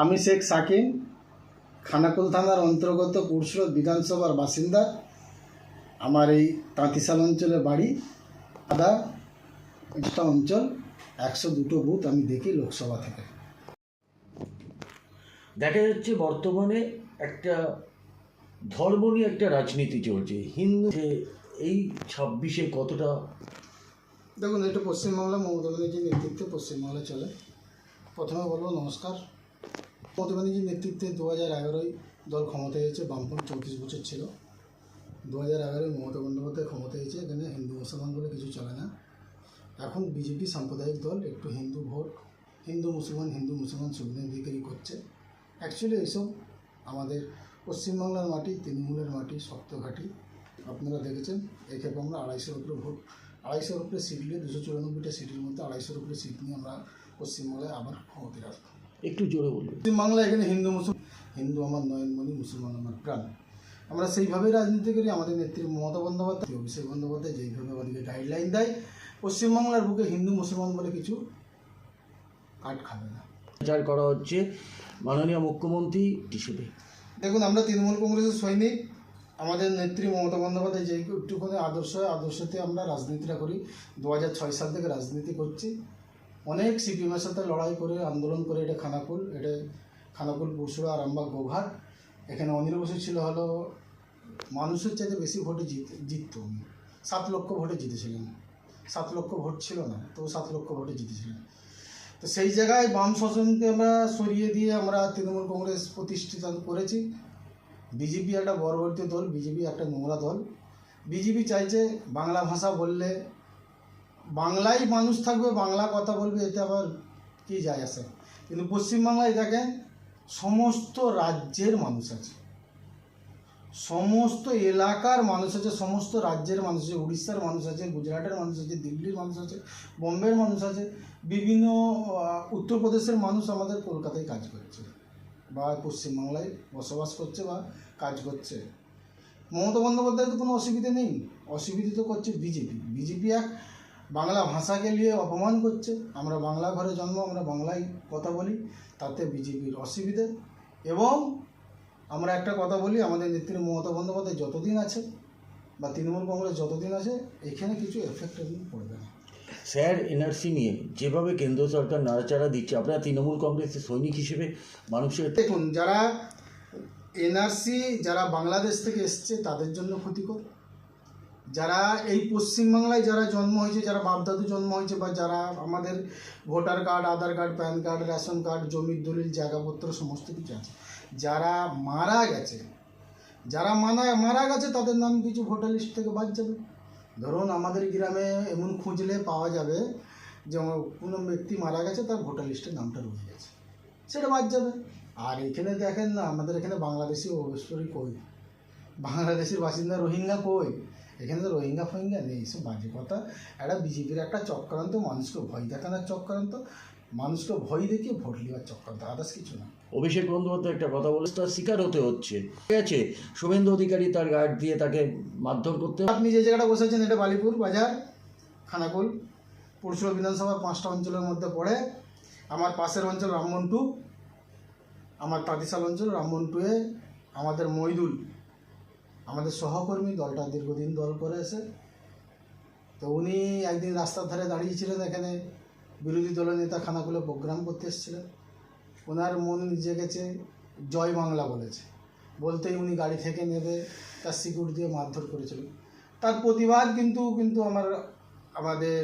আমি শেখ সাকিম খানাকুল থানার অন্তর্গত পুরসুরত বিধানসভার বাসিন্দা। আমার এই তাঁতিশাল অঞ্চলে বাড়ি আদা একটা অঞ্চল একশো দুটো বুথ আমি দেখি লোকসভা থেকে। দেখা যাচ্ছে বর্তমানে একটা ধর্ম নিয়ে একটা রাজনীতি চলছে। হিন্দু যে এই ছাব্বিশে কতটা? দেখুন এটা পশ্চিমবাংলা মমতা ব্যানার্জির নেতৃত্বে পশ্চিমবাংলা চলে। প্রথমে বলব নমস্কার। মমতা নেতৃত্বে দু হাজার এগারোয় দল ক্ষমতায় এসেছে, বামপন্থ চৌত্রিশ বছর ছিল। দু হাজার এগারোয় মমতা বন্দ্যোপাধ্যায় ক্ষমতায় এসেছে, এখানে হিন্দু মুসলমান বলে কিছু চলে না। এখন বিজেপি সাম্প্রদায়িক দল, একটু হিন্দু ভোট, হিন্দু মুসলমান হিন্দু মুসলমান সুবিধা দিকেই করছে। অ্যাকচুয়ালি এইসব আমাদের পশ্চিমবাংলার মাটি, তৃণমূলের মাটি শক্ত ঘাঁটি আপনারা দেখেছেন, এক্ষেত্রে আমরা আড়াইশোর উপরে ভোট, আড়াইশোর উপরে সিট নিয়ে দুশো চুরানব্বইটা সিটের মধ্যে আড়াইশোর উপরে সিট নিয়ে আমরা পশ্চিমবাংলায় আবার ক্ষমতায় আসব। একটু জোরে বলুন পশ্চিমবাংলা এখানে হিন্দু মুসলমান হিন্দু আমার নয়নমণি মুসলমান আমার প্রাণ। আমরা সেইভাবেই রাজনীতি করি আমাদের নেত্রী মমতা বন্দ্যোপাধ্যায় অভিষেক বন্দ্যোপাধ্যায় যেইভাবে আমাদেরকে গাইডলাইন দেয় পশ্চিমবাংলার বুকে হিন্দু মুসলমান বলে কিছু কাট খাবে না। প্রচার করা হচ্ছে মাননীয় মুখ্যমন্ত্রী হিসেবে দেখুন আমরা তৃণমূল কংগ্রেসের সৈনিক আমাদের নেত্রী মমতা বন্দ্যোপাধ্যায় যেই একটুখানি আদর্শ আদর্শতে আমরা রাজনীতিটা করি। দু হাজার ছয় সাল থেকে রাজনীতি করছি। অনেক সিপিএমের সাথে লড়াই করে, আন্দোলন করে, এটা খানাকুল এটা খানাকুল পুরসুরা আরামবাগ, গোঘাট। এখানে অনিল বসু ছিল হলো, মানুষের চাইতে বেশি ভোটে জিত, জিতত। সাত লক্ষ ভোটে জিতেছিলেন। সাত লক্ষ ভোট ছিল না তো সাত লক্ষ ভোটে জিতেছিলেন। তো সেই জায়গায় বাম শাসনকে আমরা সরিয়ে দিয়ে আমরা তৃণমূল কংগ্রেস প্রতিষ্ঠিত করেছি। বিজেপি একটা বড়বর্তী দল, বিজেপি একটা নোংরা দল। বিজেপি চাইছে বাংলা ভাষা বললে বাংলায় মানুষ থাকবে, বাংলা কথা বলবে, এতে আবার কি যায় আসে? কিন্তু পশ্চিমবাংলায় দেখেন, সমস্ত রাজ্যের মানুষ আছে। সমস্ত এলাকার মানুষ আছে, সমস্ত রাজ্যের মানুষ আছে, উড়িষ্যার মানুষ আছে, গুজরাটের মানুষ আছে, দিল্লির মানুষ আছে, বোম্বের মানুষ আছে, বিভিন্ন উত্তরপ্রদেশের মানুষ আমাদের কলকাতায় কাজ করছে বা পশ্চিমবাংলায় বসবাস করছে বা কাজ করছে। মমতা বন্দ্যোপাধ্যায়ের তো কোনো অসুবিধা নেই। অসুবিধা তো করছে বিজেপি। বিজেপি এক বাংলা ভাষাকে নিয়ে অপমান করছে। আমরা বাংলা ঘরে জন্ম আমরা বাংলায় কথা বলি তাতে বিজেপির অসুবিধে। এবং আমরা একটা কথা বলি আমাদের নেত্রী মমতা বন্দ্যোপাধ্যায় যতদিন আছে বা তৃণমূল কংগ্রেস যতদিন আছে এখানে কিছু এফেক্ট পড়বে না। স্যার এনআরসি নিয়ে যেভাবে কেন্দ্র সরকার নাড়াচাড়া দিচ্ছে আপনারা তৃণমূল কংগ্রেসের সৈনিক হিসেবে মানুষের দেখুন যারা এনআরসি যারা বাংলাদেশ থেকে এসছে তাদের জন্য ক্ষতিকর। যারা এই পশ্চিমবাংলায় যারা জন্ম হয়েছে, যারা বাপদাদু জন্ম হয়েছে বা যারা আমাদের voter card, Aadhaar card, PAN card, ration card, জমির দলিল, জায়গাপত্র সমস্ত কিছু আছে। যারা মারা গেছে, যারা মারা মারা গেছে, তাদের নাম কিছু ভোটার লিস্ট থেকে বাদ যাবে। ধরুন আমাদের গ্রামে এমন খুঁজলে পাওয়া যাবে যে কোনো ব্যক্তি মারা গেছে, তার ভোটার লিস্টের নামটা রয়ে গেছে। সেটা বাদ যাবে। আর এখানে দেখেন না, আমাদের এখানে বাংলাদেশি অবশ্যই কই? বাংলাদেশের বাসিন্দা রোহিঙ্গা কই? এখানে তো রোহিঙ্গা ফোহিঙ্গা নেই এইসব বাজে কথা। একটা বিজেপির একটা চক্রান্ত মানুষকে ভয় দেখানোর চক্রান্ত মানুষকে ভয় দেখিয়ে ভোট নেওয়ার চক্রান্ত আদার্স কিছু না। অভিষেক বন্দ্যোপাধ্যায় একটা কথা বলে তার শিকার হতে হচ্ছে। ঠিক আছে শুভেন্দু অধিকারী তার গার্ড দিয়ে তাকে মারধর করতে আপনি যে জায়গাটা বসেছেন এটা বালিপুর বাজার খানাকুল। পুরসুরা বিধানসভার পাঁচটা অঞ্চলের মধ্যে পড়ে। আমার পাশের অঞ্চল রামমন টু আমার তাঁতিশাল অঞ্চল রামমন টুয়ে আমাদের মইদুল আমাদের সহকর্মী দলটা দীর্ঘদিন দল করে এসে তো উনি একদিন রাস্তার ধারে দাঁড়িয়েছিলেন এখানে। বিরোধী দলের নেতা খানাগুলো প্রোগ্রাম করতে এসেছিলেন। ওনার মন জেগেছে জয় বাংলা বলেছে। বলতেই উনি গাড়ি থেকে নেবে, তার সিকিউরিটি দিয়ে মারধর করেছিল তার প্রতিবাদ কিন্তু কিন্তু আমার, আমাদের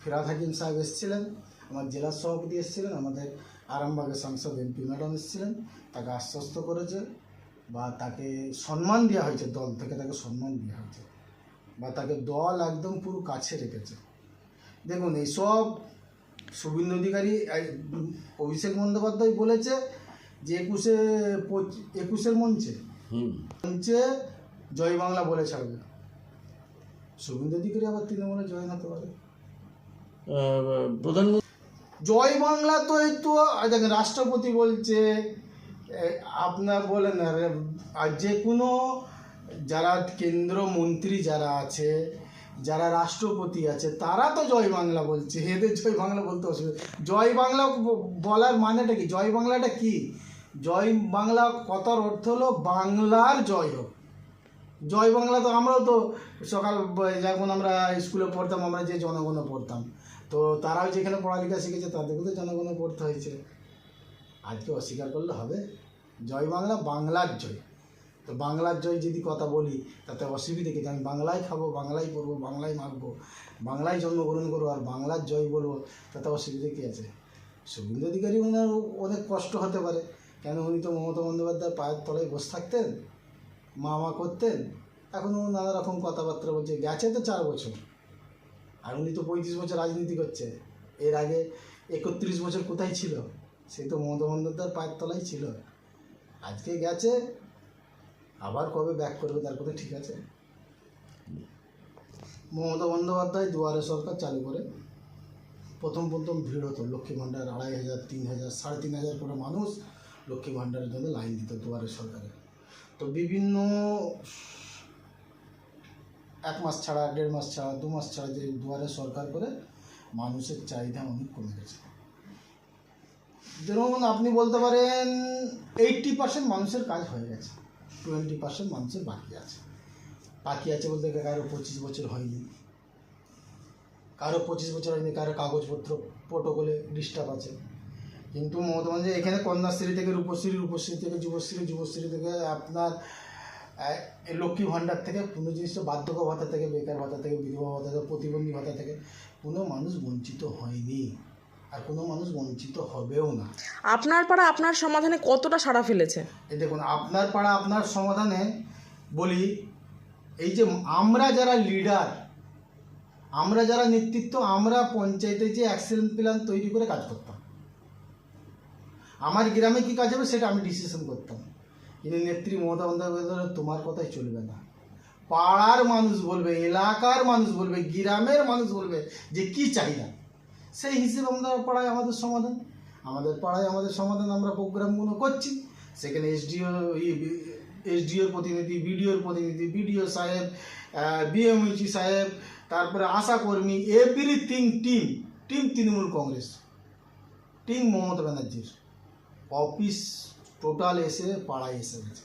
ফিরাদ হাকিম সাহেব এসেছিলেন, আমার জেলা সভাপতি এসেছিলেন, আমাদের আরামবাগের সাংসদ এমপি ম্যাডাম এসেছিলেন, তাকে আশ্বস্ত করেছে। বা তাকে সম্মান দেওয়া হয়েছে দল থেকে তাকে সম্মান দেওয়া হয়েছে বা তাকে দল একদম পুরো কাছে রেখেছে। দেখুন এইসব শুভেন্দু অধিকারী এই, অভিষেক বন্দ্যোপাধ্যায় বলেছে যে একুশে একুশের মঞ্চে মঞ্চে জয় বাংলা বলে ছাড়বে। শুভেন্দু অধিকারী আবার তৃণমূলে জয়েন হতে পারে। প্রধানমন্ত্রী জয় বাংলা তো এই তো দেখেন রাষ্ট্রপতি বলছে আপনার বলেন আর যে কোনো যারা কেন্দ্র মন্ত্রী যারা আছে, যারা রাষ্ট্রপতি আছে, তারা তো জয় বাংলা বলছে। এদের জয় বাংলা বলতে অসুবিধা জয় বাংলা বলার মানেটা কি? জয় বাংলাটা কি? জয় বাংলা কথার অর্থ হলো বাংলার জয় হোক। জয় বাংলা তো আমরাও তো সকাল যখন আমরা স্কুলে পড়তাম, আমরা যে জনগণ পড়তাম, তো তারাও যেখানে পড়ালেখা শিখেছে তাদেরকে তো জনগণ পড়তে হয়েছে। আজকে অস্বীকার করলে হবে। জয় বাংলা, বাংলার জয়। তো বাংলার জয় যদি কথা বলি, তাতে অসুবিধে কি? আমি বাংলায় খাব, বাংলায় পড়ব, বাংলায় মাখবো বাংলায় জন্মগ্রহণ করব আর বাংলার জয় বলব, তাতে অসুবিধে কী আছে? শুভেন্দু অধিকারী ওনার অনেক কষ্ট হতে পারে। কেন উনি তো মমতা বন্দ্যোপাধ্যায় পায়ের তলায় বসে থাকতেন মা মা করতেন, এখন ও নানা রকম কথাবার্তা বলছে, গেছে তো চার বছর। আর উনি তো পঁয়ত্রিশ বছর রাজনীতি করছে। এর আগে একত্রিশ বছর কোথায় ছিল? সে তো মমতা বন্দ্যোপাধ্যায়ের পায়ের তলায় ছিল। আজকে গেছে, আবার কবে ব্যাক করবে তার কথা ঠিক আছে। মমতা বন্দ্যোপাধ্যায় দুয়ারে সরকার চালু করে। প্রথম প্রথম ভিড় হতো, লক্ষ্মী ভাণ্ডার আড়াই হাজার, তিন হাজার, সাড়ে তিন হাজার করে মানুষ লক্ষ্মী ভাণ্ডারের জন্য লাইন দিত দুয়ারে সরকারে। তো বিভিন্ন এক মাস ছাড়া, দেড় মাস ছাড়া, দু মাস ছাড়া যে দুয়ারে সরকার করে, মানুষের চাহিদা অনেক কমে গেছে। যেমন আপনি বলতে পারেন এইটটি পার্সেন্ট মানুষের কাজ হয়ে গেছে টোয়েন্টি পার্সেন্ট মানুষের বাকি আছে। বাকি আছে বলতে গেলে কারও পঁচিশ বছর হয়নি, কারও পঁচিশ বছর হয়নি, কারও কাগজপত্র প্রোটোকলে ডিস্টার্ব আছে। কিন্তু মমতা বন্দ্যোপাধ্যায়, এখানে কন্যাশ্রী থেকে রূপশ্রী রূপশ্রী থেকে যুবশ্রী যুবশ্রী থেকে আপনার লক্ষ্মী ভাণ্ডার থেকে কোনো জিনিসটা বার্ধক্য ভাতা থেকে, বেকার ভাতা থেকে, বিধবা ভাতা থেকে, প্রতিবন্ধী ভাতা থেকে কোনো মানুষ বঞ্চিত হয়নি। আর কোনো মানুষ বঞ্চিত হবেও না। আপনার পাড়া আপনার সমাধানে কতটা সাড়া ফেলেছে? এই দেখুন আপনার পাড়া আপনার সমাধানে বলি এই যে আমরা যারা লিডার আমরা যারা নেতৃত্ব আমরা পঞ্চায়েতে যে অ্যাক্সিডেন্ট প্ল্যান তৈরি করে কাজ করতাম। আমার গ্রামে কি কাজ হবে সেটা আমি ডিসিশন করতাম। কিন্তু নেত্রী মমতা বন্দ্যোপাধ্যায় তোমার কথাই চলবে না। পাড়ার মানুষ বলবে এলাকার মানুষ বলবে গ্রামের মানুষ বলবে যে কি চাহিদা? সেই হিসেবে আমরা পাড়ায় আমাদের সমাধান। আমাদের পাড়ায় আমাদের সমাধান আমরা প্রোগ্রামগুলো করছি। সেখানে এসডিও এসডিওর প্রতিনিধি, বিডিওর প্রতিনিধি, বিডিও সাহেব বিএমইচি সাহেব, তারপরে আশাকর্মী everything team team Trinamool Congress team Mamata ব্যানার্জির। অফিস টোটাল এসে পাড়ায় এসে গেছে।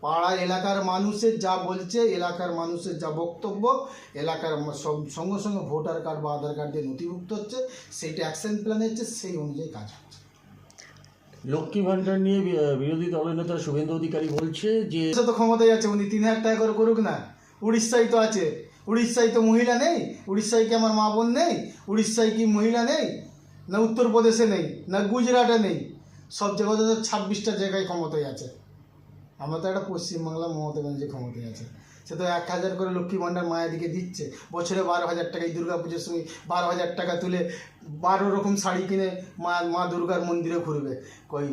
পাড়া এলাকার মানুষের যা বলছে এলাকার মানুষের যা বক্তব্য এলাকার সব- সঙ্গে সঙ্গে ভোটার কার্ড বা আধার কার্ড দিয়ে নথিভুক্ত হচ্ছে সেইটা অ্যাকশন প্ল্যান হচ্ছে সেই অনুযায়ী কাজ হচ্ছে। লক্ষ্মী ভাণ্ডার নিয়ে বিরোধী দলনেতা শুভেন্দু অধিকারী বলছে যে তো ক্ষমতায় আছে উনি তিন হাজার টাকা করে করুক না। উড়িষ্যায় তো আছে। উড়িষ্যায় তো মহিলা নেই। উড়িষ্যায় কি আমার মা বোন নেই? উড়িষ্যায় কি মহিলা নেই? না উত্তরপ্রদেশে নেই না গুজরাটে নেই। সব জায়গাতে তো ছাব্বিশটা জায়গায় ক্ষমতায় আছে। আমরা তো একটা পশ্চিমবাংলা মমতা ব্যানার্জি ক্ষমতায় আছে। সে তো এক হাজার করে লক্ষ্মী ভাণ্ডার মায়েদিকে দিচ্ছে। বছরে বারো হাজার টাকা এই দুর্গা পুজোর সময় বারো হাজার টাকা তুলে বারো রকম শাড়ি কিনে মা মা দুর্গার মন্দিরে ঘুরবে। কই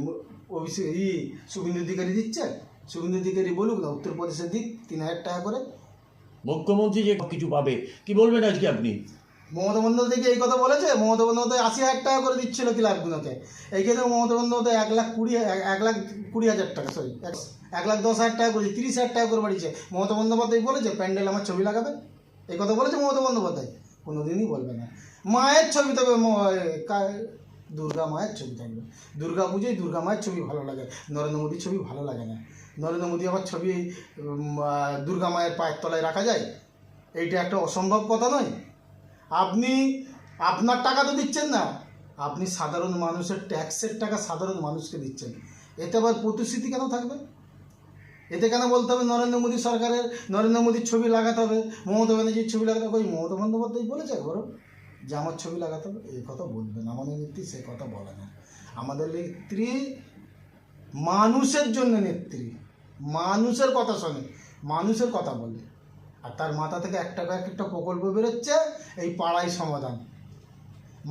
অভিষেক, ই, শুভেন্দু অধিকারী দিচ্ছে? শুভেন্দু অধিকারী বলুক না, উত্তরপ্রদেশে দিক, তিন হাজার টাকা করে। মুখ্যমন্ত্রী যে কিছু পাবে, কি বলবেন আজকে আপনি? মমতা বন্দ্যোপাধ্যায় কি এই কথা বলেছে? মমতা বন্দ্যোপাধ্যায় আশি হাজার টাকা করে দিচ্ছিল ক্লাবগুলোকে। এই ক্ষেত্রে মমতা বন্দ্যোপাধ্যায় এক লাখ কুড়ি এক- লাখ কুড়ি হাজার টাকা সরি এক লাখ দশ হাজার টাকা করেছে তিরিশ হাজার টাকা করে বাড়িয়েছে। মমতা বন্দ্যোপাধ্যায় বলেছে, প্যান্ডেল আমার ছবি লাগাবে এই কথা বলেছে মমতা বন্দ্যোপাধ্যায়। কোনো দিনই বলবে না। মায়ের ছবি তবে দুর্গা মায়ের ছবি থাকবে। দুর্গা পুজোয় দুর্গা মায়ের ছবি ভালো লাগে, নরেন্দ্র মোদীর ছবি ভালো লাগে না। নরেন্দ্র মোদী আবার ছবি দুর্গা মায়ের পায়ের তলায় রাখা যায়? এইটা একটা অসম্ভব কথা নয়। আপনি, আপনার টাকা তো দিচ্ছেন না। আপনি সাধারণ মানুষের ট্যাক্সের টাকা সাধারণ মানুষকে দিচ্ছেন। এতে আবার প্রতিশ্রুতি কেন থাকবে? এতে কেন বলতে হবে নরেন্দ্র মোদী সরকারের, নরেন্দ্র মোদীর ছবি লাগাতে হবে, মমতা ব্যানার্জির ছবি লাগাতে হবে? ওই মমতা বন্দ্যোপাধ্যায় বলেছে বড় যে আমার ছবি লাগাতে হবে এই কথা বলবেন আমাদের নেত্রী সে কথা বলে না। আমাদের নেত্রী মানুষের জন্য নেত্রী। মানুষের কথা শোনে। মানুষের কথা বলে। আর তার মাথা থেকে একটা এক একটা প্রকল্প বেরোচ্ছে, এই পাড়ায় সমাধান।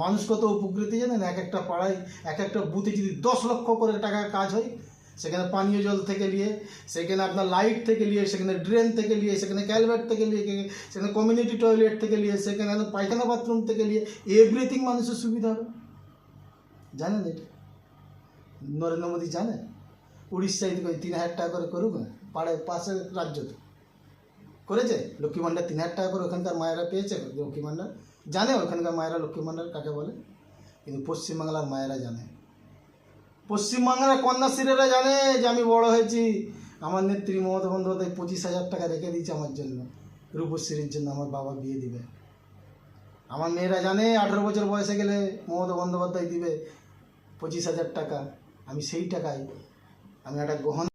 মানুষ কত উপকৃত জানেন? এক একটা পাড়ায়, এক একটা বুথে যদি দশ লক্ষ করে টাকার কাজ হয়, সেখানে পানীয় জল থেকে নিয়ে, সেখানে আপনার লাইট থেকে নিয়ে, সেখানে ড্রেন থেকে নিয়ে, সেখানে ক্যালভেট থেকে নিয়ে, সেখানে কমিউনিটি টয়লেট থেকে নিয়ে, সেখানে পায়খানা বাথরুম থেকে নিয়ে এভরিথিং মানুষের সুবিধা হবে। জানেন এটা? নরেন্দ্র মোদী জানে উড়িষ্যায় তিন হাজার টাকা করে করুক, পাড়ায় পাশের রাজ্য তো। করেছে? লক্ষ্মী ভাণ্ডার তিন হাজার টাকা করে ওখানকার মায়েরা পেয়েছে? লক্ষ্মী ভাণ্ডার জানে ওখানকার মায়েরা লক্ষ্মী ভাণ্ডার কাকে বলে? কিন্তু পশ্চিমবাংলার মায়েরা জানে। পশ্চিমবাংলার কন্যাশ্রীরা জানে যে আমি বড় হয়েছি। আমার নেত্রী মমতা বন্দ্যোপাধ্যায় পঁচিশ হাজার টাকা রেখে দিয়েছে আমার জন্য। রূপশ্রীর জন্য আমার বাবা বিয়ে দিবে। আমার মেয়েরা জানে আঠেরো বছর বয়সে গেলে মমতা বন্দ্যোপাধ্যায় দিবে পঁচিশ হাজার টাকা। আমি সেই টাকায় আমি একটা গহনা